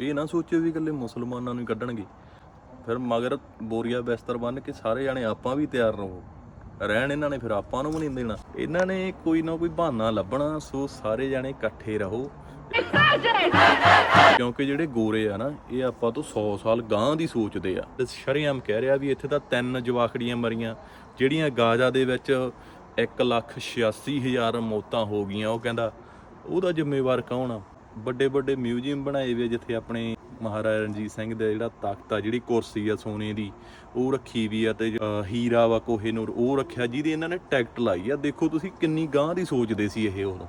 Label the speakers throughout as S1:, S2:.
S1: ਇਹ ਨਾ ਸੋਚਿਓ ਵੀ ਇਕੱਲੇ ਮੁਸਲਮਾਨਾਂ ਨੂੰ ਹੀ ਕੱਢਣਗੇ। ਫਿਰ ਮਗਰ ਬੋਰੀਆ ਬਿਸਤਰ ਬੰਨ ਕੇ ਸਾਰੇ ਜਾਣੇ ਆਪਾਂ ਵੀ ਤਿਆਰ ਰਹੋ। ਰਹਿਣ ਇਹਨਾਂ ਨੇ ਫਿਰ ਆਪਾਂ ਨੂੰ ਵੀ ਨਹੀਂ ਦੇਣਾ। ਇਹਨਾਂ ਨੇ ਕੋਈ ਨਾ ਕੋਈ ਬਹਾਨਾ ਲੱਭਣਾ, ਸੋ ਸਾਰੇ ਜਾਣੇ ਇਕੱਠੇ ਰਹੋ। ਕਿਉਂਕਿ ਜਿਹੜੇ ਗੋਰੇ ਆ ਨਾ, ਇਹ ਆਪਾਂ ਤੋਂ 100 ਸਾਲ ਗਾਂ ਦੀ ਸੋਚਦੇ ਆ। ਤੇ ਸ਼ਰੇਆਮ ਕਹਿ ਰਿਹਾ ਵੀ ਇੱਥੇ ਤਾਂ ਤਿੰਨ ਜਵਾਖੜੀਆਂ ਮਰੀਆਂ, ਜਿਹੜੀਆਂ ਗਾਜ਼ਾ ਦੇ ਵਿੱਚ 186000 ਮੌਤਾਂ ਹੋ ਗਈਆਂ, ਉਹ ਕਹਿੰਦਾ, ਉਹਦਾ ਜ਼ਿੰਮੇਵਾਰ ਕੌਣ ਆ? ਵੱਡੇ ਵੱਡੇ ਮਿਊਜ਼ੀਅਮ ਬਣਾਏ ਹੋਏ ਆ, ਜਿੱਥੇ ਆਪਣੇ ਮਹਾਰਾਜਾ ਰਣਜੀਤ ਸਿੰਘ ਦਾ ਜਿਹੜਾ ਤਖਤ ਆ, ਜਿਹੜੀ ਕੁਰਸੀ ਆ ਸੋਨੇ ਦੀ, ਉਹ ਰੱਖੀ ਵੀ ਆ ਤੇ ਹੀਰਾ ਵਾ ਕੋਹੇਨੂਰ ਉਹ ਰੱਖਿਆ, ਜਿਹਦੀ ਇਹਨਾਂ ਨੇ ਟੈਕਟ ਲਾਈ ਆ। ਦੇਖੋ ਤੁਸੀਂ ਕਿੰਨੀ ਗਾਂ ਦੀ ਸੋਚਦੇ ਸੀ ਇਹ ਉਦੋਂ।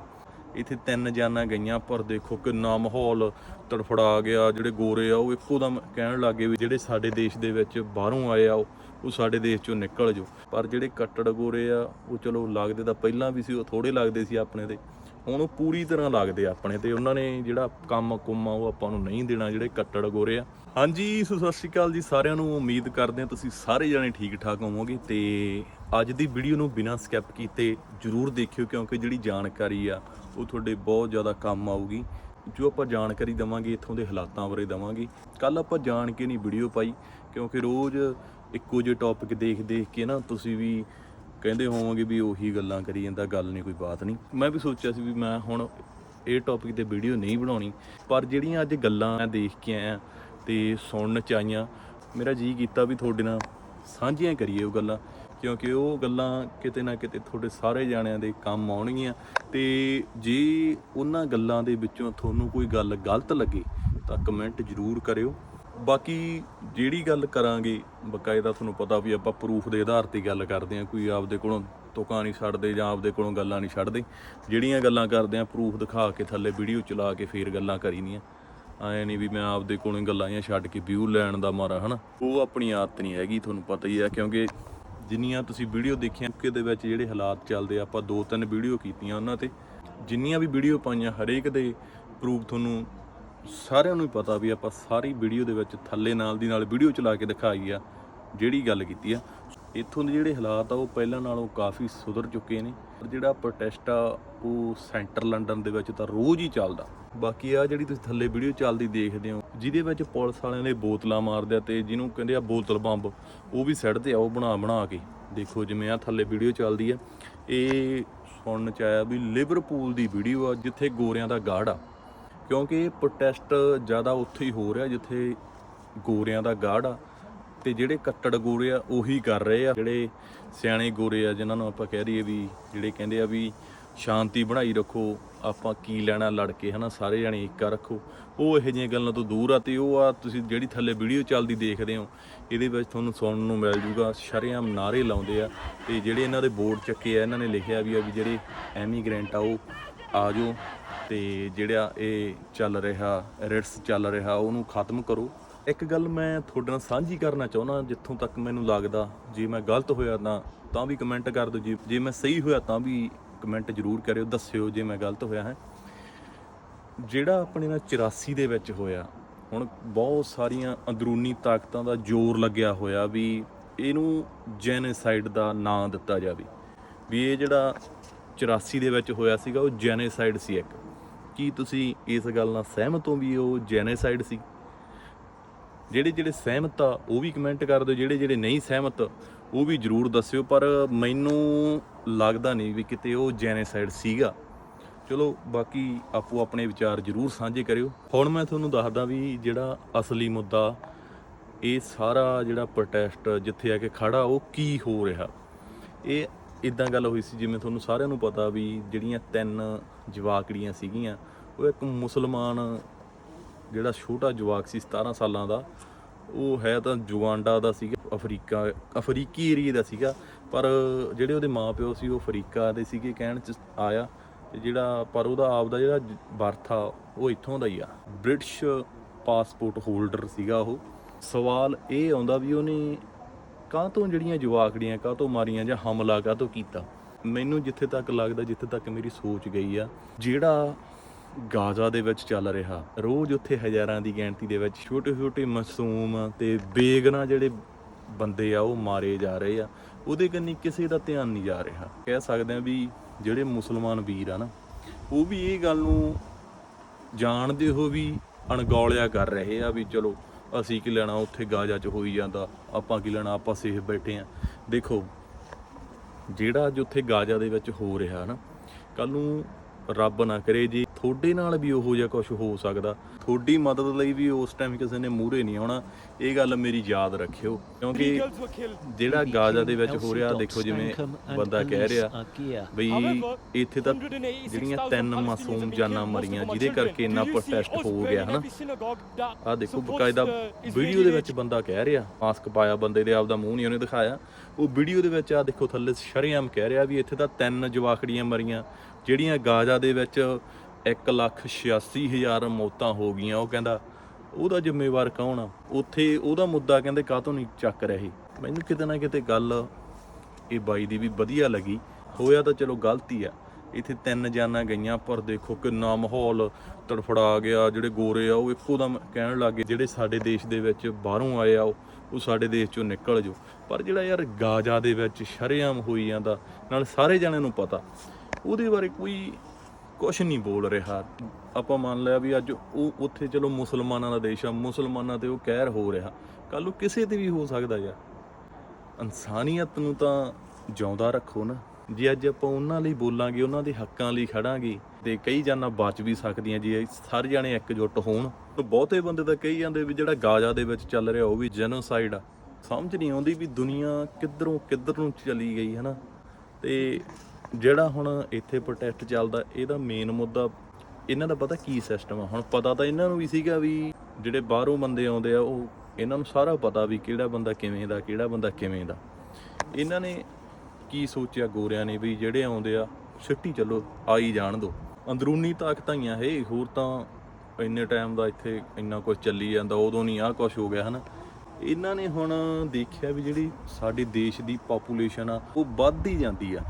S1: ਇੱਥੇ ਤਿੰਨ ਜਾਨਾਂ ਗਈਆਂ, ਪਰ ਦੇਖੋ ਕਿੰਨਾ ਮਾਹੌਲ ਤੜਫੜਾ ਗਿਆ, ਜਿਹੜੇ ਗੋਰੇ ਆ, ਉਹ ਇੱਕੋ ਦਮ ਕਹਿਣ ਲੱਗੇ ਵੀ ਜਿਹੜੇ ਸਾਡੇ ਦੇਸ਼ ਦੇ ਵਿੱਚ ਬਾਹਰੋਂ ਆਏ ਆ, ਉਹ ਉਹ ਸਾਡੇ ਦੇਸ਼ ਚੋਂ ਨਿਕਲ ਜਾਓ। ਪਰ ਜਿਹੜੇ ਕੱਟੜ ਗੋਰੇ ਆ, ਉਹ ਚਲੋ ਲੱਗਦੇ ਤਾਂ ਪਹਿਲਾਂ ਵੀ ਸੀ, ਉਹ ਥੋੜੇ ਲੱਗਦੇ ਸੀ ਆਪਣੇ ਦੇ ਹੁਣ ਉਹ ਪੂਰੀ ਤਰ੍ਹਾਂ ਲੱਗਦੇ ਆ ਆਪਣੇ ਤੇ। ਉਹਨਾਂ ਨੇ ਜਿਹੜਾ ਕੰਮ ਕੁੰਮ ਆ ਉਹ ਆਪਾਂ ਨੂੰ ਨਹੀਂ ਦੇਣਾ, ਜਿਹੜੇ ਕੱਟੜ ਗੋਰੇ ਆ। ਹਾਂਜੀ, ਸੋ ਸਤਿ ਸ਼੍ਰੀ ਅਕਾਲ ਜੀ ਸਾਰਿਆਂ ਨੂੰ। ਉਮੀਦ ਕਰਦੇ ਹਾਂ ਤੁਸੀਂ ਸਾਰੇ ਜਣੇ ਠੀਕ ਠਾਕ ਹੋਵੋਗੇ ਤੇ ਅੱਜ ਦੀ ਵੀਡੀਓ ਨੂੰ ਬਿਨਾਂ ਸਕਿਪ ਕੀਤੇ ਜਰੂਰ ਦੇਖਿਓ, ਕਿਉਂਕਿ ਜਿਹੜੀ ਜਾਣਕਾਰੀ ਆ, ਉਹ ਤੁਹਾਡੇ ਬਹੁਤ ਜ਼ਿਆਦਾ ਕੰਮ ਆਊਗੀ। ਜੋ ਆਪਾਂ ਜਾਣਕਾਰੀ ਦਵਾਂਗੇ, ਇੱਥੋਂ ਦੇ ਹਾਲਾਤਾਂ ਬਾਰੇ ਦਵਾਂਗੇ। ਕੱਲ ਆਪਾਂ ਜਾਣ ਕੇ ਨਹੀਂ ਵੀਡੀਓ ਪਾਈ, ਕਿਉਂਕਿ ਰੋਜ਼ ਇੱਕੋ ਜਿਹੇ ਟੌਪਿਕ ਦੇਖ ਦੇਖ ਕੇ ਨਾ ਤੁਸੀਂ ਵੀ ਕਹਿੰਦੇ ਹੋਵੋਗੇ ਵੀ ਉਹੀ ਗੱਲਾਂ ਕਰੀ ਜਾਂਦਾ, ਗੱਲ ਨਹੀਂ, ਕੋਈ ਬਾਤ ਨਹੀਂ। ਮੈਂ ਵੀ ਸੋਚਿਆ ਸੀ ਵੀ ਮੈਂ ਹੁਣ ਇਹ ਟੌਪਿਕ ਤੇ ਵੀਡੀਓ ਨਹੀਂ ਬਣਾਉਣੀ, ਪਰ ਜਿਹੜੀਆਂ ਅੱਜ ਗੱਲਾਂ ਮੈਂ ਦੇਖ ਕੇ ਆਇਆ ਤੇ ਸੁਣਨ ਚ ਆਈਆਂ, ਮੇਰਾ ਜੀ ਕੀਤਾ ਵੀ ਤੁਹਾਡੇ ਨਾਲ ਸਾਂਝੀਆਂ ਕਰੀਏ ਉਹ ਗੱਲਾਂ, ਕਿਉਂਕਿ ਉਹ ਗੱਲਾਂ ਕਿਤੇ ਨਾ ਕਿਤੇ ਤੁਹਾਡੇ ਸਾਰੇ ਜਾਣਿਆਂ ਦੇ ਕੰਮ ਆਉਣਗੀਆਂ। ਤੇ ਜੇ ਉਹਨਾਂ ਗੱਲਾਂ ਦੇ ਵਿੱਚੋਂ ਤੁਹਾਨੂੰ ਕੋਈ ਗੱਲ ਗਲਤ ਲੱਗੇ, ਤਾਂ ਕਮੈਂਟ ਜ਼ਰੂਰ ਕਰਿਓ। ਬਾਕੀ ਜਿਹੜੀ ਗੱਲ ਕਰਾਂਗੇ, ਬਕਾਇਦਾ ਤੁਹਾਨੂੰ ਪਤਾ ਵੀ ਆਪਾਂ ਪ੍ਰੂਫ ਦੇ ਆਧਾਰ ਤੇ ਗੱਲ ਕਰਦੇ ਹਾਂ, ਕੋਈ ਆਪਦੇ ਕੋਲੋਂ ਤੁਕਾਂ ਨਹੀਂ ਛੱਡਦੇ ਜਾਂ ਆਪਦੇ ਕੋਲੋਂ ਗੱਲਾਂ ਨਹੀਂ ਛੱਡਦੇ। ਜਿਹੜੀਆਂ ਗੱਲਾਂ ਕਰਦੇ ਆ ਪ੍ਰੂਫ ਦਿਖਾ ਕੇ ਥੱਲੇ ਵੀਡੀਓ ਚਲਾ ਕੇ ਫੇਰ ਗੱਲਾਂ ਕਰੀ ਕਰੀਦੀਆਂ ਐ ਨਹੀਂ ਵੀ ਮੈਂ ਆਪਦੇ ਕੋਲੋਂ ਗੱਲਾਂ ਜਾਂ ਛੱਡ ਕੇ ਵਿਊ ਲੈਣ ਦਾ ਮਾਰਾ, ਹਨਾ? ਉਹ ਆਪਣੀ ਆਦਤ ਨਹੀਂ ਹੈਗੀ, ਤੁਹਾਨੂੰ ਪਤਾ ਹੀ ਹੈ, ਕਿਉਂਕਿ ਜਿੰਨੀਆਂ ਤੁਸੀਂ ਵੀਡੀਓ ਦੇਖੀਆਂ ਕਿ ਦੇ ਵਿੱਚ ਜਿਹੜੇ ਹਾਲਾਤ ਚੱਲਦੇ ਆਪਾਂ ਦੋ ਤਿੰਨ ਵੀਡੀਓ ਕੀਤੀਆਂ ਉਹਨਾਂ ਤੇ। ਜਿੰਨੀਆਂ ਵੀ ਵੀਡੀਓ ਪਾਈਆਂ, ਹਰੇਕ ਦੇ ਪ੍ਰੂਫ ਤੁਹਾਨੂੰ ਸਾਰਿਆਂ ਨੂੰ ਹੀ ਪਤਾ ਵੀ ਆਪਾਂ ਸਾਰੀ ਵੀਡੀਓ ਦੇ ਵਿੱਚ ਥੱਲੇ ਨਾਲ ਦੀ ਨਾਲ ਵੀਡੀਓ ਚਲਾ ਕੇ ਦਿਖਾਈ ਆ ਜਿਹੜੀ ਗੱਲ ਕੀਤੀ ਆ। ਇੱਥੋਂ ਦੇ ਜਿਹੜੇ ਹਾਲਾਤ ਆ, ਉਹ ਪਹਿਲਾਂ ਨਾਲੋਂ ਕਾਫੀ ਸੁਧਰ ਚੁੱਕੇ ਨੇ। ਜਿਹੜਾ ਪ੍ਰੋਟੈਸਟ ਆ, ਉਹ ਸੈਂਟਰ ਲੰਡਨ ਦੇ ਵਿੱਚ ਤਾਂ ਰੋਜ਼ ਹੀ ਚੱਲਦਾ। ਬਾਕੀ ਆ ਜਿਹੜੀ ਤੁਸੀਂ ਥੱਲੇ ਵੀਡੀਓ ਚੱਲਦੀ ਦੇਖਦੇ ਹੋ, ਜਿਹਦੇ ਵਿੱਚ ਪੁਲਿਸ ਵਾਲਿਆਂ ਨੇ ਬੋਤਲਾਂ ਮਾਰਦੇ ਆ ਤੇ ਜਿਹਨੂੰ ਕਹਿੰਦੇ ਆ ਬੋਤਲ ਬੰਬ, ਉਹ ਵੀ ਸਿੱਟਦੇ ਆ, ਉਹ ਬਣਾ ਬਣਾ ਕੇ। ਦੇਖੋ ਜਿਵੇਂ ਆ ਥੱਲੇ ਵੀਡੀਓ ਚੱਲਦੀ ਆ। ਇਹ ਸੁਣਨ ਚ ਆਇਆ ਵੀ ਲਿਵਰਪੂਲ ਦੀ ਵੀਡੀਓ ਆ, ਜਿੱਥੇ ਗੋਰਿਆਂ ਦਾ ਗਾੜ ਆ। ਕਿਉਂਕਿ ਇਹ ਪ੍ਰੋਟੈਸਟ ਜ਼ਿਆਦਾ ਉੱਥੇ ਹੀ ਹੋ ਰਿਹਾ, ਜਿੱਥੇ ਗੋਰਿਆਂ ਦਾ ਗਾੜ ਆ। ਤੇ ਜਿਹੜੇ ਕੱਟੜ ਗੋਰੇ ਆ, ਉਹੀ ਕਰ ਰਹੇ ਆ। ਜਿਹੜੇ ਸਿਆਣੇ ਗੋਰੇ ਆ, ਜਿਨ੍ਹਾਂ ਨੂੰ ਆਪਾਂ ਕਹਿ ਦਈਏ ਵੀ, ਜਿਹੜੇ ਕਹਿੰਦੇ ਆ ਵੀ ਸ਼ਾਂਤੀ ਬਣਾਈ ਰੱਖੋ, ਆਪਾਂ ਕੀ ਲੈਣਾ ਲੜ ਕੇ, ਹਨਾ, ਸਾਰੇ ਜਾਣੇ ਇੱਕਾ ਰੱਖੋ। ਉਹ ਇਹੋ ਜਿਹੀਆਂ ਗੱਲਾਂ ਤੋਂ ਦੂਰ ਆ ਤੇ ਉਹ ਆ, ਤੁਸੀਂ ਜਿਹੜੀ ਥੱਲੇ ਵੀਡੀਓ ਚੱਲਦੀ ਦੇਖਦੇ ਹੋ, ਇਹਦੇ ਵਿੱਚ ਤੁਹਾਨੂੰ ਸੁਣਨ ਨੂੰ ਮਿਲ ਜੂਗਾ, ਸ਼ਰੇਆਮ ਨਾਰੇ ਲਾਉਂਦੇ ਆ। ਤੇ ਜਿਹੜੇ ਇਹਨਾਂ ਦੇ ਬੋਰਡ ਚੱਕੇ ਆ, ਇਹਨਾਂ ਨੇ ਲਿਖਿਆ ਵੀ ਆ ਵੀ ਜਿਹੜੇ ਐਮੀਗ੍ਰੈਂਟ ਆ, ਉਹ ਆ ਜਾਓ ਤੇ ਜਿਹੜਾ ਇਹ ਚੱਲ ਰਿਹਾ, ਰਿਟਸ ਚੱਲ ਰਿਹਾ, ਉਹਨੂੰ ਖਤਮ ਕਰੋ। ਇੱਕ ਗੱਲ ਮੈਂ ਤੁਹਾਡੇ ਨਾਲ ਸਾਂਝੀ ਕਰਨਾ ਚਾਹੁੰਦਾ, ਜਿੱਥੋਂ ਤੱਕ ਮੈਨੂੰ ਲੱਗਦਾ, ਜੇ ਮੈਂ ਗਲਤ ਹੋਇਆ ਤਾਂ ਤਾਂ ਵੀ ਕਮੈਂਟ ਕਰ ਦਿਓ। ਜੀ, ਜੇ ਮੈਂ ਸਹੀ ਹੋਇਆ ਤਾਂ ਵੀ ਕਮੈਂਟ ਜ਼ਰੂਰ ਕਰਿਓ, ਦੱਸਿਓ ਜੇ ਮੈਂ ਗਲਤ ਹੋਇਆ ਹੈ। ਜਿਹੜਾ ਆਪਣੇ ਨਾਲ 84 ਦੇ ਵਿੱਚ ਹੋਇਆ, ਹੁਣ ਬਹੁਤ ਸਾਰੀਆਂ ਅੰਦਰੂਨੀ ਤਾਕਤਾਂ ਦਾ ਜ਼ੋਰ ਲੱਗਿਆ ਹੋਇਆ ਵੀ ਇਹਨੂੰ ਜੈਨੇਸਾਈਡ ਦਾ ਨਾਂ ਦਿੱਤਾ ਜਾਵੇ। ਵੀ ਇਹ ਜਿਹੜਾ 84 ਦੇ ਵਿੱਚ ਹੋਇਆ ਸੀਗਾ, ਉਹ ਜੈਨੇਸਾਈਡ ਸੀ ਇੱਕ। ਕੀ ਤੁਸੀਂ ਇਸ ਗੱਲ ਨਾਲ ਸਹਿਮਤ ਹੋ ਵੀ ਉਹ ਜੈਨੇਸਾਈਡ ਸੀ? ਜਿਹੜੇ ਜਿਹੜੇ ਸਹਿਮਤ ਆ, ਉਹ ਵੀ ਕਮੈਂਟ ਕਰ ਦਿਓ, ਜਿਹੜੇ ਜਿਹੜੇ ਨਹੀਂ ਸਹਿਮਤ, ਉਹ ਵੀ ਜਰੂਰ ਦੱਸਿਓ, ਪਰ ਮੈਨੂੰ ਲੱਗਦਾ ਨਹੀਂ ਵੀ ਕਿਤੇ ਉਹ ਜੈਨੇਸਾਈਡ ਸੀਗਾ। ਚਲੋ, ਬਾਕੀ ਆਪੋ ਆਪਣੇ ਵਿਚਾਰ ਜਰੂਰ ਸਾਂਝੇ ਕਰਿਓ। ਹੁਣ ਮੈਂ ਤੁਹਾਨੂੰ ਦੱਸਦਾ ਵੀ ਜਿਹੜਾ ਅਸਲੀ ਮੁੱਦਾ, ਇਹ ਸਾਰਾ ਜਿਹੜਾ ਪ੍ਰੋਟੈਸਟ ਜਿੱਥੇ ਆ ਕੇ ਖੜਾ ਉਹ ਕੀ ਹੋ ਰਿਹਾ? ਇਹ ਇਦਾਂ ਗੱਲ ਹੋਈ ਸੀ, ਜਿਵੇਂ ਤੁਹਾਨੂੰ ਸਾਰਿਆਂ ਨੂੰ ਪਤਾ ਵੀ ਜਿਹੜੀਆਂ ਤਿੰਨ ਜਵਾਕੜੀਆਂ ਸੀਗੀਆਂ, ਉਹ ਇੱਕ ਮੁਸਲਮਾਨ ਜਿਹੜਾ ਛੋਟਾ ਜਵਾਕ ਸੀ 17 ਸਾਲਾਂ ਦਾ, ਉਹ ਹੈ ਤਾਂ ਜੁਗਾਂਡਾ ਦਾ ਸੀਗਾ, ਅਫਰੀਕਾ, ਅਫਰੀਕੀ ਏਰੀਆ ਦਾ ਸੀਗਾ, ਪਰ ਜਿਹੜੇ ਉਹਦੇ ਮਾਪਿਓ ਸੀ, ਉਹ ਅਫਰੀਕਾ ਦੇ ਸੀਗੇ, ਕਹਿਣ ਚ ਆਇਆ ਤੇ ਜਿਹੜਾ, ਪਰ ਉਹਦਾ ਆਪਦਾ ਜਿਹੜਾ ਬਰਥ ਆ, ਉਹ ਇੱਥੋਂ ਦਾ ਹੀ ਆ। ਬ੍ਰਿਟਿਸ਼ ਪਾਸਪੋਰਟ ਹੋਲਡਰ ਸੀਗਾ ਉਹ। ਸਵਾਲ ਇਹ ਆਉਂਦਾ ਵੀ ਉਹਨੇ ਕਾਹ ਤੋਂ ਜਿਹੜੀਆਂ ਜਵਾਕੜੀਆਂ ਕਾਹ ਤੋਂ ਮਾਰੀਆਂ ਜਾਂ ਹਮਲਾ ਕਾਹ ਤੋਂ ਕੀਤਾ? ਮੈਨੂੰ ਜਿੱਥੇ ਤੱਕ ਲੱਗਦਾ, ਜਿੱਥੇ ਤੱਕ ਮੇਰੀ ਸੋਚ ਗਈ ਆ, ਜਿਹੜਾ ਗਾਜ਼ਾ ਦੇ ਵਿੱਚ ਚੱਲ ਰਿਹਾ, ਰੋਜ਼ ਉੱਥੇ ਹਜ਼ਾਰਾਂ ਦੀ ਗਿਣਤੀ ਦੇ ਵਿੱਚ ਛੋਟੇ ਛੋਟੇ ਮਾਸੂਮ ਤੇ ਬੇਗਨਾ ਜਿਹੜੇ ਬੰਦੇ ਆ, ਉਹ ਮਾਰੇ ਜਾ ਰਹੇ ਆ। ਉਹਦੇ ਕੰਨੀ ਕਿਸੇ ਦਾ ਧਿਆਨ ਨਹੀਂ ਜਾ ਰਿਹਾ। ਕਹਿ ਸਕਦੇ ਆ ਵੀ ਜਿਹੜੇ ਮੁਸਲਮਾਨ ਵੀਰ ਆ ਨਾ, ਉਹ ਵੀ ਇਹ ਗੱਲ ਨੂੰ ਜਾਣਦੇ ਹੋ ਵੀ ਅਣਗੌਲਿਆ ਕਰ ਰਹੇ ਆ ਵੀ ਚਲੋ ਅਸੀਂ ਕੀ ਲੈਣਾ, ਉੱਥੇ ਗਾਜ਼ਾ 'ਚ ਹੋਈ ਜਾਂਦਾ, ਆਪਾਂ ਕੀ ਲੈਣਾ, ਆਪਾਂ ਸੇਫ ਬੈਠੇ ਆ। ਦੇਖੋ, ਜਿਹੜਾ ਅੱਜ ਉੱਥੇ ਗਾਜ਼ਾ ਦੇ ਵਿੱਚ ਹੋ ਰਿਹਾ ਨਾ ਕੱਲ ਨੂੰ ਰੱਬ ਨਾ ਕਰੇ ਜੀ ਤੁਹਾਡੇ ਨਾਲ ਵੀ ਉਹੋ ਜਿਹਾ ਕੁਝ ਹੋ ਸਕਦਾ। ਤੁਹਾਡੀ ਮਦਦ ਲਈ ਵੀ ਉਸ ਟਾਈਮ ਕਿਸੇ ਨੇ ਮੂਹਰੇ ਨਹੀਂ ਆਉਣਾ। ਇਹ ਗੱਲ ਮੇਰੀ ਯਾਦ ਰੱਖਿਓ। ਕਿਉਂਕਿ ਜਿਹੜਾ ਗਾਜ਼ਾ ਦੇ ਵਿੱਚ ਹੋ ਰਿਹਾ ਦੇਖੋ ਜਿਵੇਂ ਬੰਦਾ ਕਹਿ ਰਿਹਾ ਬਈ ਇੱਥੇ ਤਾਂ ਜਿਹੜੀਆਂ ਤਿੰਨ ਮਾਸੂਮ ਜਾਨਾਂ ਮਰੀਆਂ ਜਿਹਦੇ ਕਰਕੇ ਇੰਨਾ ਪ੍ਰੋਟੈਸਟ ਹੋ ਗਿਆ ਹਨਾ? ਆ ਦੇਖੋ ਬਕਾਇਦਾ ਵੀਡੀਓ ਦੇ ਵਿੱਚ ਬੰਦਾ ਕਹਿ ਰਿਹਾ ਮਾਸਕ ਪਾਇਆ ਬੰਦੇ ਦੇ ਆਪਦਾ ਮੂੰਹ ਨਹੀਂ ਉਹਨੇ ਦਿਖਾਇਆ। ਉਹ ਵੀਡੀਓ ਦੇ ਵਿੱਚ ਆ ਦੇਖੋ ਥੱਲੇ ਸ਼ਰੇਆਮ ਕਹਿ ਰਿਹਾ ਵੀ ਇੱਥੇ ਤਾਂ ਤਿੰਨ ਜਵਾਖੜੀਆਂ ਮਰੀਆਂ ਜਿਹੜੀਆਂ ਗਾਜ਼ਾ ਦੇ ਵਿੱਚ 186000 ਮੌਤਾਂ ਹੋ ਗਈਆਂ। ਉਹ ਕਹਿੰਦਾ, ਉਹਦਾ ਜ਼ਿੰਮੇਵਾਰ ਕੌਣ ਆ? ਉੱਥੇ ਉਹਦਾ ਮੁੱਦਾ ਕਹਿੰਦੇ ਕਾਹਤੋਂ ਨਹੀਂ ਚੱਕ ਰਹੇ? ਮੈਨੂੰ ਕਿਤੇ ਨਾ ਕਿਤੇ ਗੱਲ ਇਹ ਬਾਈ ਦੀ ਵੀ ਵਧੀਆ ਲੱਗੀ। ਹੋਇਆ ਤਾਂ ਚਲੋ ਗਲਤੀ ਆ। ਇੱਥੇ ਤਿੰਨ ਜਾਨਾਂ ਗਈਆਂ, ਪਰ ਦੇਖੋ ਕਿੰਨਾ ਮਾਹੌਲ ਤੜਫੜਾ ਗਿਆ। ਜਿਹੜੇ ਗੋਰੇ ਆ, ਉਹ ਇੱਕੋ ਦਮ ਕਹਿਣ ਲੱਗੇ, ਜਿਹੜੇ ਸਾਡੇ ਦੇਸ਼ ਦੇ ਵਿੱਚ ਬਾਹਰੋਂ ਆਏ ਆ, ਉਹ ਉਹ ਸਾਡੇ ਦੇਸ਼ ਚੋਂ ਨਿਕਲ ਜੋ ਪਰ ਜਿਹੜਾ ਯਾਰ ਗਾਜ਼ਾ ਦੇ ਵਿੱਚ ਸ਼ਰੇਆਮ ਹੋਈ ਜਾਂਦਾ, ਨਾਲ ਸਾਰੇ ਜਣਿਆਂ ਨੂੰ ਪਤਾ। ਉਹਦੇ ਬਾਰੇ ਕੋਈ ਕੁਝ ਨਹੀਂ ਬੋਲ ਰਿਹਾ। ਆਪਾਂ ਮੰਨ ਲਿਆ ਵੀ ਅੱਜ ਉਹ ਉੱਥੇ ਚਲੋ ਮੁਸਲਮਾਨਾਂ ਦਾ ਦੇਸ਼ ਆ, ਮੁਸਲਮਾਨਾਂ ਤੇ ਉਹ ਕਹਿਰ ਹੋ ਰਿਹਾ। ਕੱਲ ਨੂੰ ਕਿਸੇ ਤੇ ਵੀ ਹੋ ਸਕਦਾ ਯਾਰ। ਇਨਸਾਨੀਅਤ ਨੂੰ ਤਾਂ ਜਿਉਂਦਾ ਰੱਖੋ ਨਾ। ਜੇ ਅੱਜ ਆਪਾਂ ਉਹਨਾਂ ਲਈ ਬੋਲਾਂਗੇ, ਉਹਨਾਂ ਦੇ ਹੱਕਾਂ ਲਈ ਖੜਾਂਗੇ, ਤੇ ਕਈ ਜਾਨਾਂ ਬਚ ਵੀ ਸਕਦੀਆਂ, ਜੇ ਸਾਰੇ ਜਾਣੇ ਇਕਜੁੱਟ ਹੋਣ, ਤਾਂ ਬਹੁਤੇ ਬੰਦੇ ਤਾਂ ਕਹੀ ਜਾਂਦੇ ਵੀ ਜਿਹੜਾ ਗਾਜ਼ਾ ਦੇ ਵਿੱਚ ਚੱਲ ਰਿਹਾ ਉਹ ਵੀ ਜੈਨੋਸਾਈਡ ਆ। ਸਮਝ ਨਹੀਂ ਆਉਂਦੀ ਵੀ ਦੁਨੀਆ ਕਿੱਧਰੋਂ ਕਿੱਧਰ ਨੂੰ ਚਲੀ ਗਈ ਹੈ ਨਾ ਤੇ ਜਿਹੜਾ ਹੁਣ ਇੱਥੇ ਪ੍ਰੋਟੈਸਟ ਚੱਲਦਾ, ਇਹਦਾ ਮੇਨ ਮੁੱਦਾ ਇਹਨਾਂ ਦਾ ਪਤਾ ਕੀ ਸਿਸਟਮ ਆ? ਹੁਣ ਪਤਾ ਤਾਂ ਇਹਨਾਂ ਨੂੰ ਵੀ ਸੀਗਾ ਵੀ ਜਿਹੜੇ ਬਾਹਰੋਂ ਬੰਦੇ ਆਉਂਦੇ ਆ, ਉਹ ਇਹਨਾਂ ਨੂੰ ਸਾਰਾ ਪਤਾ ਵੀ ਕਿਹੜਾ ਬੰਦਾ ਕਿਵੇਂ ਦਾ, ਕਿਹੜਾ ਬੰਦਾ ਕਿਵੇਂ ਦਾ। ਇਹਨਾਂ ਨੇ ਕੀ ਸੋਚਿਆ ਗੋਰਿਆਂ ਨੇ ਵੀ ਜਿਹੜੇ ਆਉਂਦੇ ਆ ਸਿੱਟੀ ਚੱਲੋ, ਆਈ ਜਾਣ ਦੋ। ਅੰਦਰੂਨੀ ਤਾਕਤਾਂ ਹੀ ਆ ਇਹ, ਹੋਰ ਤਾਂ ਇੰਨੇ ਟਾਈਮ ਦਾ ਇੱਥੇ ਇੰਨਾ ਕੁਝ ਚੱਲੀ ਜਾਂਦਾ, ਉਦੋਂ ਨਹੀਂ ਆਹ ਕੁਝ ਹੋ ਗਿਆ, ਹਨਾ। ਇਹਨਾਂ ਨੇ ਹੁਣ ਦੇਖਿਆ ਵੀ ਜਿਹੜੀ ਸਾਡੇ ਦੇਸ਼ ਦੀ ਪਾਪੂਲੇਸ਼ਨ ਆ, ਉਹ ਵੱਧਦੀ ਜਾਂਦੀ ਆ।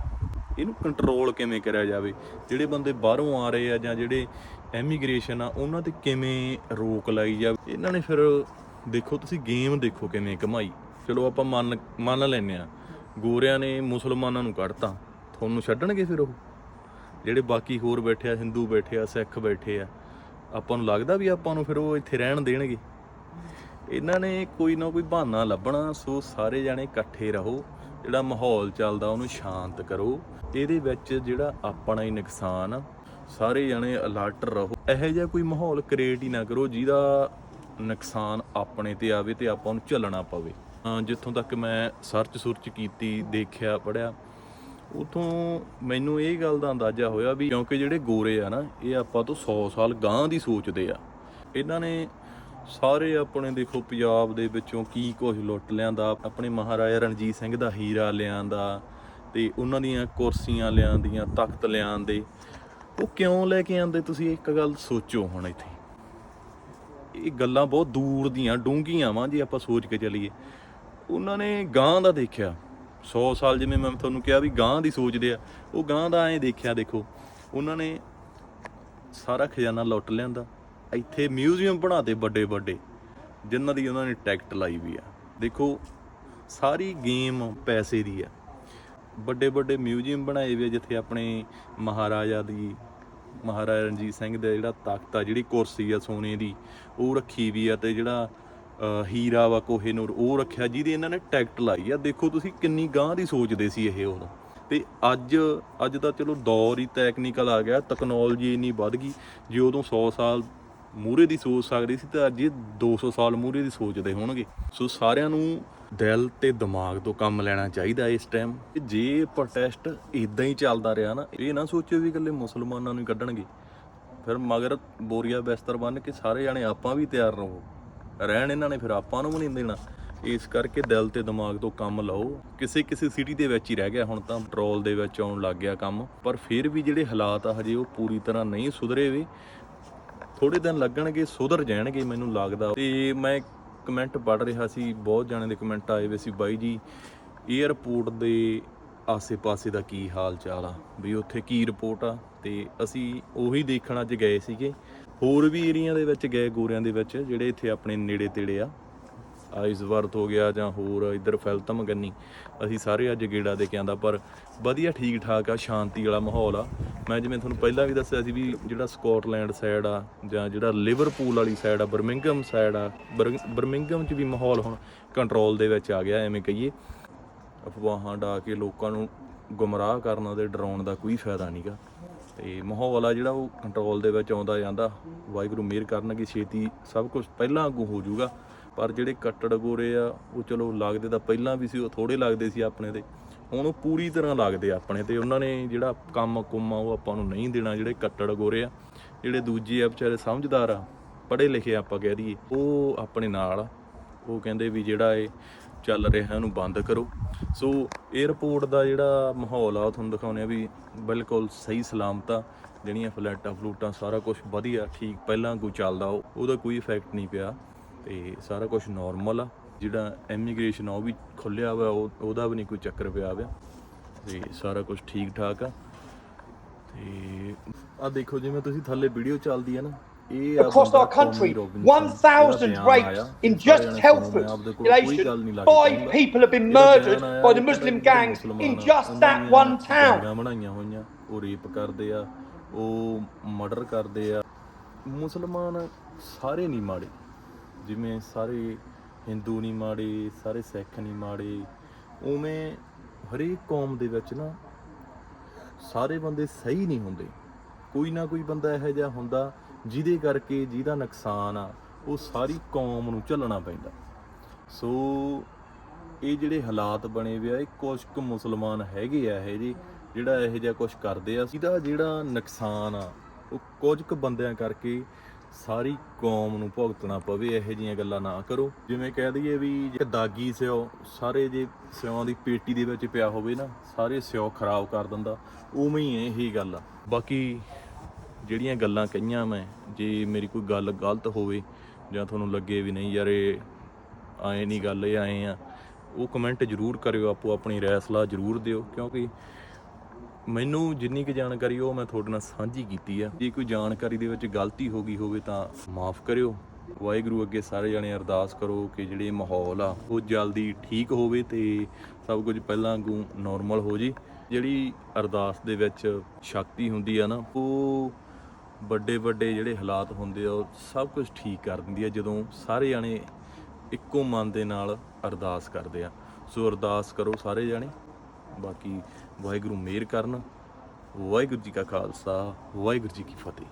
S1: ਇਹਨੂੰ ਕੰਟਰੋਲ ਕਿਵੇਂ ਕਰਿਆ ਜਾਵੇ? ਜਿਹੜੇ ਬੰਦੇ ਬਾਹਰੋਂ ਆ ਰਹੇ ਆ ਜਾਂ ਜਿਹੜੇ ਐਮੀਗ੍ਰੇਸ਼ਨ ਆ, ਉਹਨਾਂ ਤੇ ਕਿਵੇਂ ਰੋਕ ਲਾਈ ਜਾਵੇ? ਇਹਨਾਂ ਨੇ ਫਿਰ ਦੇਖੋ, ਤੁਸੀਂ ਗੇਮ ਦੇਖੋ ਕਿਵੇਂ ਕਮਾਈ। ਚਲੋ ਆਪਾਂ ਮੰਨ ਮੰਨ ਲੈਨੇ ਆ ਗੋਰਿਆਂ ਨੇ ਮੁਸਲਮਾਨਾਂ ਨੂੰ ਕੱਢਤਾ। ਤੁਹਾਨੂੰ ਛੱਡਣਗੇ ਫਿਰ ਉਹ? ਜਿਹੜੇ ਬਾਕੀ ਹੋਰ ਬੈਠੇ ਆ, ਹਿੰਦੂ ਬੈਠੇ ਆ, ਸਿੱਖ ਬੈਠੇ ਆ, ਆਪਾਂ ਨੂੰ ਲੱਗਦਾ ਵੀ ਆਪਾਂ ਨੂੰ ਫਿਰ ਉਹ ਇੱਥੇ ਰਹਿਣ ਦੇਣਗੇ? ਇਹਨਾਂ ਨੇ ਕੋਈ ਨਾ ਕੋਈ ਬਹਾਨਾ ਲੱਭਣਾ, ਸੋ ਸਾਰੇ ਜਾਣੇ ਇਕੱਠੇ ਰਹੋ। ਜਿਹੜਾ ਮਾਹੌਲ ਚੱਲਦਾ, ਉਹਨੂੰ ਸ਼ਾਂਤ ਕਰੋ। ਇਹਦੇ ਵਿੱਚ ਜਿਹੜਾ ਆਪਣਾ ਹੀ ਨੁਕਸਾਨ ਆ, ਸਾਰੇ ਜਣੇ ਅਲਰਟ ਰਹੋ। ਇਹੋ ਜਿਹਾ ਕੋਈ ਮਾਹੌਲ ਕ੍ਰੀਏਟ ਹੀ ਨਾ ਕਰੋ, ਜਿਹਦਾ ਨੁਕਸਾਨ ਆਪਣੇ ਤੇ ਆਵੇ ਤੇ ਆਪਾਂ ਨੂੰ ਝੱਲਣਾ ਪਵੇ। ਜਿੱਥੋਂ ਤੱਕ ਮੈਂ ਸਰਚ ਸੁਰਚ ਕੀਤੀ, ਦੇਖਿਆ ਪੜਿਆ ਉਥੋਂ ਮੈਨੂੰ ਇਹ ਗੱਲ ਦਾ ਅੰਦਾਜ਼ਾ ਹੋਇਆ ਵੀ ਕਿਉਂਕਿ ਜਿਹੜੇ ਗੋਰੇ ਆ ਨਾ, ਇਹ ਆਪਾਂ ਤੋਂ 100 ਸਾਲ ਗਾਂ ਦੀ ਸੋਚਦੇ ਆ। ਇਹਨਾਂ ਨੇ ਸਾਰੇ ਆਪਣੇ ਦੇਖੋ ਪੰਜਾਬ ਦੇ ਵਿੱਚੋਂ ਕੀ ਕੁਝ ਲੁੱਟ ਲਿਆਂਦਾ, ਆਪਣੇ ਮਹਾਰਾਜਾ ਰਣਜੀਤ ਸਿੰਘ ਦਾ ਹੀਰਾ ਲਿਆਂਦਾ ਤੇ ਉਹਨਾਂ ਦੀਆਂ ਕੁਰਸੀਆਂ ਲਿਆਂਦੀਆਂ, ਤਖਤ ਲਿਆਂਦੇ। ਉਹ ਕਿਉਂ ਲੈ ਕੇ ਆਂਦੇ ਤੁਸੀਂ? ਇੱਕ ਗੱਲ ਸੋਚੋ ਹੁਣ ਇੱਥੇ। ਇਹ ਗੱਲਾਂ ਬਹੁਤ ਦੂਰ ਦੀਆਂ, ਡੂੰਘੀਆਂ ਵਾਂ ਜੇ ਆਪਾਂ ਸੋਚ ਕੇ ਚੱਲੀਏ। ਉਹਨਾਂ ਨੇ ਗਾਂ ਦਾ ਦੇਖਿਆ। 100 ਸਾਲ ਜਿਵੇਂ ਮੈਂ ਤੁਹਾਨੂੰ ਕਿਹਾ ਵੀ ਗਾਂ ਦੀ ਸੋਚਦੇ ਆ, ਉਹ ਗਾਂ ਦਾ ਐਂ ਦੇਖਿਆ ਦੇਖੋ। ਉਹਨਾਂ ਨੇ ਸਾਰਾ ਖਜ਼ਾਨਾ ਲੁੱਟ ਲਿਆਂਦਾ। ਇੱਥੇ ਮਿਊਜ਼ੀਅਮ ਬਣਾਤੇ ਵੱਡੇ ਵੱਡੇ, ਜਿਨ੍ਹਾਂ ਦੀ ਉਹਨਾਂ ਨੇ ਟਿਕਟ ਲਾਈ ਵੀ ਆ। ਦੇਖੋ, ਸਾਰੀ ਗੇਮ ਪੈਸੇ ਦੀ ਆ। ਵੱਡੇ ਵੱਡੇ ਮਿਊਜ਼ੀਅਮ ਬਣਾਏ ਵੀ ਆ, ਜਿੱਥੇ ਆਪਣੇ ਮਹਾਰਾਜਾ ਦੀ, ਮਹਾਰਾਜਾ ਰਣਜੀਤ ਸਿੰਘ ਦਾ ਜਿਹੜਾ ਤਖਤ ਆ, ਜਿਹੜੀ ਕੁਰਸੀ ਆ ਸੋਨੇ ਦੀ, ਉਹ ਰੱਖੀ ਵੀ ਆ ਤੇ ਜਿਹੜਾ ਹੀਰਾ ਵਾ ਕੋਹੇਨੂਰ ਉਹ ਰੱਖਿਆ, ਜਿਹਦੀ ਇਹਨਾਂ ਨੇ ਟਿਕਟ ਲਾਈ ਆ। ਦੇਖੋ ਤੁਸੀਂ ਕਿੰਨੀ ਗਾਂ ਦੀ ਸੋਚਦੇ ਸੀ ਇਹ ਉਦੋਂ। ਤੇ ਅੱਜ ਅੱਜ ਦਾ ਚਲੋ ਦੌਰ ਹੀ ਟੈਕਨੀਕਲ ਆ ਗਿਆ ਟੈਕਨੋਲੋਜੀ ਇੰਨੀ ਵੱਧ ਗਈ, ਜੇ ਉਦੋਂ 100 ਸਾਲ ਮੂਰੇ ਦੀ ਸੋਚ ਸਕਦੀ ਸੀ ਤਾਂ ਅੱਜ ਇਹ 200 ਸਾਲ ਮੂਰੇ ਦੀ ਸੋਚਦੇ ਹੋਣਗੇ। ਸੋ ਸਾਰਿਆਂ ਨੂੰ ਦਿਲ ਤੇ ਦਿਮਾਗ ਤੋਂ ਕੰਮ ਲੈਣਾ ਚਾਹੀਦਾ ਇਸ ਟਾਈਮ ਜੇ ਪ੍ਰੋਟੈਸਟ ਇਦਾਂ ਹੀ ਚੱਲਦਾ ਰਿਹਾ ਨਾ, ਇਹ ਨਾ ਸੋਚਿਓ ਵੀ ਇਕੱਲੇ ਮੁਸਲਮਾਨਾਂ ਨੂੰ ਹੀ ਕੱਢਣਗੇ। ਫਿਰ ਮਗਰ ਬੋਰੀਆ ਬਿਸਤਰ ਬੰਨ ਕੇ ਸਾਰੇ ਜਾਣੇ ਆਪਾਂ ਵੀ ਤਿਆਰ ਰਹੋ। ਰਹਿਣ ਇਹਨਾਂ ਨੇ ਫਿਰ ਆਪਾਂ ਨੂੰ ਵੀ ਨਹੀਂ ਦੇਣਾ। ਇਸ ਕਰਕੇ ਦਿਲ ਤੇ ਦਿਮਾਗ ਤੋਂ ਕੰਮ ਲਓ। ਕਿਸੇ ਕਿਸੇ ਸਿਟੀ ਦੇ ਵਿੱਚ ਹੀ ਰਹਿ ਗਿਆ ਹੁਣ ਤਾਂ ਪੈਟਰੋਲ ਦੇ ਵਿੱਚ ਆਉਣ ਲੱਗ ਗਿਆ ਕੰਮ। ਪਰ ਫਿਰ ਵੀ ਜਿਹੜੇ ਹਾਲਾਤ ਆ ਹਜੇ ਉਹ ਪੂਰੀ ਤਰ੍ਹਾਂ ਨਹੀਂ ਸੁਧਰੇ ਵੀ। ਥੋੜੇ ਦਿਨ ਲੱਗਣਗੇ, ਸੁਧਰ ਜਾਣਗੇ ਮੈਨੂੰ ਲੱਗਦਾ। ਤੇ ਮੈਂ ਕਮੈਂਟ ਪੜ੍ਹ ਰਿਹਾ ਸੀ, ਬਹੁਤ ਜਾਣੇ ਦੇ ਕਮੈਂਟ ਆਏ ਵੇ ਸੀ, ਬਾਈ ਜੀ 에ਅਰਪੋਰਟ ਦੇ ਆਸੇ-ਪਾਸੇ ਦਾ ਕੀ ਹਾਲ ਚਾਲ ਆ? ਵੀ ਉੱਥੇ ਕੀ ਰਿਪੋਰਟ ਆ? ਤੇ ਅਸੀਂ ਉਹੀ ਦੇਖਣ ਅੱਜ ਗਏ ਸੀਗੇ। ਹੋਰ ਵੀ ਏਰੀਆ ਦੇ ਵਿੱਚ ਗਏ, ਗੋਰਿਆਂ ਦੇ ਵਿੱਚ, ਜਿਹੜੇ ਇੱਥੇ ਆਪਣੇ ਨੇੜੇ ਤੇੜੇ ਆ। ਆਈਸਵਰਤ ਹੋ ਗਿਆ ਜਾਂ ਹੋਰ ਇੱਧਰ ਫੈਲਤਮ ਗੰਨੀ। ਅਸੀਂ ਸਾਰੇ ਅੱਜ ਗੇੜਾ ਦੇ ਕੇ ਆਂਦਾ, ਪਰ ਵਧੀਆ ਠੀਕ ਠਾਕ ਆ, ਸ਼ਾਂਤੀ ਵਾਲਾ ਮਾਹੌਲ ਆ। ਮੈਂ ਜਿਵੇਂ ਤੁਹਾਨੂੰ ਪਹਿਲਾਂ ਵੀ ਦੱਸਿਆ ਸੀ ਵੀ ਜਿਹੜਾ ਸਕਾਟਲੈਂਡ ਸਾਈਡ ਆ ਜਾਂ ਜਿਹੜਾ ਲਿਵਰਪੂਲ ਵਾਲੀ ਸਾਈਡ ਆ ਬਰਮਿੰਗਮ ਸਾਈਡ ਆ ਬਰ- ਬਰਮਿੰਗਮ 'ਚ ਵੀ ਮਾਹੌਲ ਹੁਣ ਕੰਟਰੋਲ ਦੇ ਵਿੱਚ ਆ ਗਿਆ, ਐਵੇਂ ਕਹੀਏ। ਅਫਵਾਹਾਂ ਡਾ ਕੇ ਲੋਕਾਂ ਨੂੰ ਗੁੰਮਰਾਹ ਕਰਨ ਦੇ ਡਰਾਉਣ ਦਾ ਕੋਈ ਫਾਇਦਾ ਨਹੀਂਗਾ ਤੇ ਮਾਹੌਲ ਆ ਜਿਹੜਾ ਉਹ ਕੰਟਰੋਲ ਦੇ ਵਿੱਚ ਆਉਂਦਾ ਜਾਂਦਾ। ਵਾਹਿਗੁਰੂ ਮਿਹਰ ਕਰਨਗੇ, ਛੇਤੀ ਸਭ ਕੁਝ ਪਹਿਲਾਂ ਅੱਗੋਂ ਹੋ ਜਾਊਗਾ। ਪਰ ਜਿਹੜੇ ਕੱਟੜ ਗੋਰੇ ਆ, ਉਹ ਚਲੋ ਲੱਗਦੇ ਤਾਂ ਪਹਿਲਾਂ ਵੀ ਸੀ, ਉਹ ਥੋੜੇ ਲੱਗਦੇ ਸੀ ਆਪਣੇ ਤੇ। ਹੁਣ ਉਹ ਪੂਰੀ ਤਰ੍ਹਾਂ ਲੱਗਦੇ ਆ ਆਪਣੇ ਤੇ। ਉਹਨਾਂ ਨੇ ਜਿਹੜਾ ਕੰਮ ਕੁੰਮ ਆ, ਉਹ ਆਪਾਂ ਨੂੰ ਨਹੀਂ ਦੇਣਾ। ਜਿਹੜੇ ਕੱਟੜ ਗੋਰੇ ਆ, ਜਿਹੜੇ ਦੂਜੇ ਆ, ਵਿਚਾਰੇ ਸਮਝਦਾਰ ਆ, ਪੜ੍ਹੇ ਲਿਖੇ ਆਪਾਂ ਕਹਿ ਦਈਏ, ਉਹ ਆਪਣੇ ਨਾਲ ਆ। ਉਹ ਕਹਿੰਦੇ ਵੀ ਜਿਹੜਾ ਇਹ ਚੱਲ ਰਿਹਾ, ਇਹਨੂੰ ਬੰਦ ਕਰੋ। ਸੋ 에어ਪੋਰਟ ਦਾ ਜਿਹੜਾ ਮਾਹੌਲ ਆ, ਉਹ ਤੁਹਾਨੂੰ ਦਿਖਾਉਂਦੇ ਆ ਵੀ ਬਿਲਕੁਲ ਸਹੀ ਸਲਾਮਤ ਆ। ਜਿਹੜੀਆਂ ਫਲੈਟਾਂ, ਫਲੂਟਾਂ, ਸਾਰਾ ਕੁਝ ਵਧੀਆ, ਠੀਕ। ਪਹਿਲਾਂ ਕੋਈ ਚੱਲਦਾ, ਉਹ- ਉਹਦਾ ਕੋਈ ਇਫੈਕਟ ਨਹੀਂ ਪਿਆ। ਤੇ ਸਾਰਾ ਕੁਝ ਨਾਰਮਲ ਆ। ਜਿਹੜਾ ਇਮੀਗ੍ਰੇਸ਼ਨ ਆ ਉਹ ਵੀ ਖੁੱਲਿਆ ਹੋਇਆ ਉਹ ਉਹਦਾ ਵੀ ਨਹੀਂ ਕੋਈ ਚੱਕਰ ਪਿਆ ਹੋਇਆ। ਤੇ ਸਾਰਾ ਕੁਝ ਠੀਕ ਠਾਕ ਆ। ਤੇ ਆ ਦੇਖੋ ਜਿਵੇਂ ਤੁਸੀਂ ਥੱਲੇ ਵੀਡੀਓ ਚੱਲਦੀ ਆ ਨਾ
S2: across our country,
S1: Tommy Robinson,
S2: 1,000
S1: ਇਹਦਾ ਬਿਆਨ
S2: rapes in just population.
S1: ਲੱਗਦੀ
S2: Five people have been murdered by the Muslim gangs in just that one town.
S1: ਬਣਾਈਆਂ ਹੋਈਆਂ ਉਹ ਰੇਪ ਕਰਦੇ ਆ ਉਹ ਮਰਡਰ ਕਰਦੇ ਆ। ਮੁਸਲਮਾਨ ਸਾਰੇ ਨਹੀਂ ਮਾੜੇ। ਜਿਵੇਂ ਸਾਰੇ ਹਿੰਦੂ ਨਹੀਂ ਮਾੜੇ, ਸਾਰੇ ਸਿੱਖ ਨਹੀਂ ਮਾੜੇ, ਉਵੇਂ ਹਰੇਕ ਕੌਮ ਦੇ ਵਿੱਚ ਨਾ ਸਾਰੇ ਬੰਦੇ ਸਹੀ ਨਹੀਂ ਹੁੰਦੇ। ਕੋਈ ਨਾ ਕੋਈ ਬੰਦਾ ਇਹੋ ਜਿਹਾ ਹੁੰਦਾ ਜਿਹਦੇ ਕਰਕੇ ਜਿਹਦਾ ਨੁਕਸਾਨ ਆ, ਉਹ ਸਾਰੀ ਕੌਮ ਨੂੰ ਝੱਲਣਾ ਪੈਂਦਾ। ਸੋ ਇਹ ਜਿਹੜੇ ਹਾਲਾਤ ਬਣੇ ਵੇ ਆ, ਇਹ ਕੁਝ ਕੁ ਮੁਸਲਮਾਨ ਹੈਗੇ ਆ ਇਹ ਜੀ ਜਿਹੜਾ ਇਹੋ ਜਿਹਾ ਕੁਝ ਕਰਦੇ ਆ, ਜਿਹਦਾ ਜਿਹੜਾ ਨੁਕਸਾਨ ਆ, ਉਹ ਕੁਝ ਕੁ ਬੰਦਿਆਂ ਕਰਕੇ ਸਾਰੀ ਕੌਮ ਨੂੰ ਭੁਗਤਣਾ ਪਵੇ, ਇਹੋ ਜਿਹੀਆਂ ਗੱਲਾਂ ਨਾ ਕਰੋ। ਜਿਵੇਂ ਕਹਿ ਦਈਏ ਵੀ ਜੇ ਦਾਗੀ ਸਿਓ, ਸਾਰੇ ਜੇ ਸਿਉਆਂ ਦੀ ਪੇਟੀ ਦੇ ਵਿੱਚ ਪਿਆ ਹੋਵੇ ਨਾ, ਸਾਰੇ ਸਿਓ ਖਰਾਬ ਕਰ ਦਿੰਦਾ। ਉਵੇਂ ਹੀ ਇਹੀ ਗੱਲ ਆ। ਬਾਕੀ ਜਿਹੜੀਆਂ ਗੱਲਾਂ ਕਹੀਆਂ ਮੈਂ, ਜੇ ਮੇਰੀ ਕੋਈ ਗੱਲ ਗਲਤ ਹੋਵੇ ਜਾਂ ਤੁਹਾਨੂੰ ਲੱਗੇ ਵੀ ਨਹੀਂ ਯਾਰ, ਇਹ ਆਏ ਨਹੀਂ ਗੱਲ, ਇਹ ਆਏ ਆ, ਉਹ ਕਮੈਂਟ ਜ਼ਰੂਰ ਕਰਿਓ, ਆਪੋ ਆਪਣੀ ਰਾਏ ਸਲਾਹ ਜ਼ਰੂਰ ਦਿਓ। ਕਿਉਂਕਿ ਮੈਨੂੰ ਜਿੰਨੀ ਕੁ ਜਾਣਕਾਰੀ ਉਹ ਮੈਂ ਤੁਹਾਡੇ ਨਾਲ ਸਾਂਝੀ ਕੀਤੀ ਆ। ਜੇ ਕੋਈ ਜਾਣਕਾਰੀ ਦੇ ਵਿੱਚ ਗਲਤੀ ਹੋ ਗਈ ਹੋਵੇ ਤਾਂ ਮਾਫ ਕਰਿਓ। ਵਾਹਿਗੁਰੂ ਅੱਗੇ ਸਾਰੇ ਜਣੇ ਅਰਦਾਸ ਕਰੋ ਕਿ ਜਿਹੜੇ ਮਾਹੌਲ ਆ, ਉਹ ਜਲਦੀ ਠੀਕ ਹੋਵੇ ਤੇ ਸਭ ਕੁਝ ਪਹਿਲਾਂ ਵਾਂਗੂ ਨਾਰਮਲ ਹੋ ਜੀ। ਜਿਹੜੀ ਅਰਦਾਸ ਦੇ ਵਿੱਚ ਸ਼ਕਤੀ ਹੁੰਦੀ ਆ ਨਾ, ਉਹ ਵੱਡੇ ਵੱਡੇ ਜਿਹੜੇ ਹਾਲਾਤ ਹੁੰਦੇ ਆ, ਉਹ ਸਭ ਕੁਝ ਠੀਕ ਕਰ ਦਿੰਦੀ ਆ, ਜਦੋਂ ਸਾਰੇ ਜਣੇ ਇੱਕੋ ਮਨ ਦੇ ਨਾਲ ਅਰਦਾਸ ਕਰਦੇ ਆ। ਸੋ ਅਰਦਾਸ ਕਰੋ ਸਾਰੇ ਜਣੇ। ਬਾਕੀ ਵਾਹਿਗੁਰੂ ਮੇਰ ਕਰਨ ਵਾਹਿਗੁਰੂ ਜੀ ਕਾ ਖਾਲਸਾ ਵਾਹਿਗੁਰੂ ਜੀ ਕੀ ਫਤਿਹ।